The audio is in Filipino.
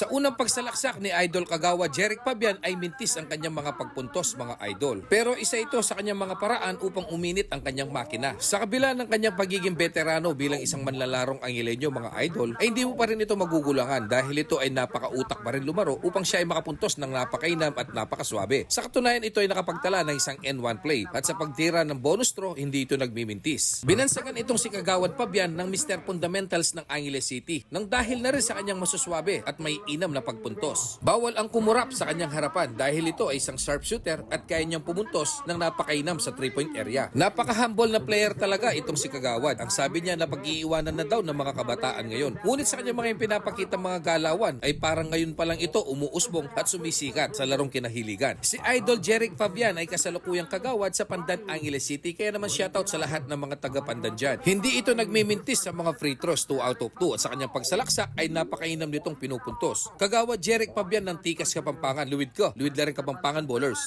Sa unang pagsalaksak ni Idol Kagawa Jeric Fabian ay mintis ang kanyang mga pagpuntos mga idol. Pero isa ito sa kanyang mga paraan upang uminit ang kanyang makina. Sa kabila ng kanyang pagiging veterano bilang isang manlalarong Angileño mga idol, ay hindi mo pa rin ito magugulangan dahil ito ay napakautak pa rin lumaro upang siya ay makapuntos ng napakainam at napakaswabe. Sa katunayan ito ay nakapagtala ng isang N1 play at sa pagtira ng bonus throw hindi ito nagmimintis. Binansagan itong si Kagawad Fabian ng Mr. Fundamentals ng Angeles City nang dahil na rin sa kanyang masuswabe at may inam na pagpuntos. Bawal ang kumurap sa kanyang harapan dahil ito ay isang sharpshooter at kaya niyang pumuntos ng napakainam sa 3-point area. Napaka-humble na player talaga itong si Kagawad. Ang sabi niya na pag-iiwanan na daw ng mga kabataan ngayon. Ngunit sa kanyang mga pinapakita mga galawan ay parang ngayon pa lang ito umuusbong at sumisikat sa larong kinahiligan. Si Idol Jeric Fabian ay kasalukuyang kagawad sa Pandan Angeles City kaya naman shoutout sa lahat ng mga taga-Pandan dyan. Hindi ito nagmimintis sa mga free throws 2 out of 2 at sa kanyang pagsalaksak ay napakainam nitong pinupuntos. Kagawad Jeric Fabian ng Tikas Kapampangan, luwid ko, luwid na rin Kapampangan Bowlers.